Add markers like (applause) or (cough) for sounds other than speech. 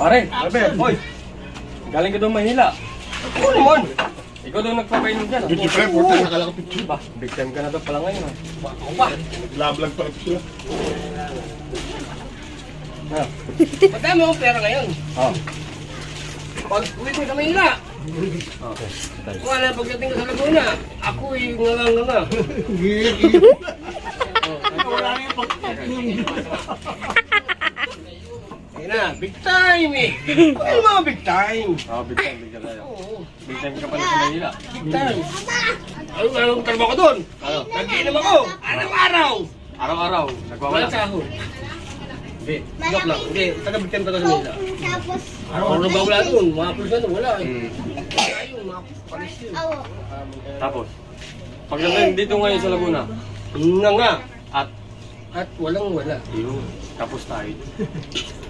Pare, Bebe, boy. Galing ka doon Manila. Oo naman. Ikaw daw nagpapainom dyan. Duty free, porta nakalaka picture. Ba, big time ka na daw pala ngayon. ah. Ako pa. Lablag pa ito sila. Ha? Madami akong pera ngayon. Oh. Pag uwi ko sa Manila, Okay. kung ano pagdating ko sa Laguna, ako yung nganga-nganga. Wala na yung pag... (laughs) Na, big time eh. (laughs) Ano mga big time? Oh, big time, big time tayo. Oo, Big time ka pala sa Manila. big time. Ano anong trabaho ko doon? Ano? Nag-inom ako, araw-araw. Araw-araw, nagwawala. Walang sahod. Hindi, joke lang. Hindi, taga big time taga sa Manila. Tapos, Araw-araw ba wala doon? Mga pulis na wala eh. Hmm. Ayun, mga palis yun. Tapos, pagdating dito ngayon sa Laguna, Nga nga. at At walang wala. yun, tapos tayo. (laughs)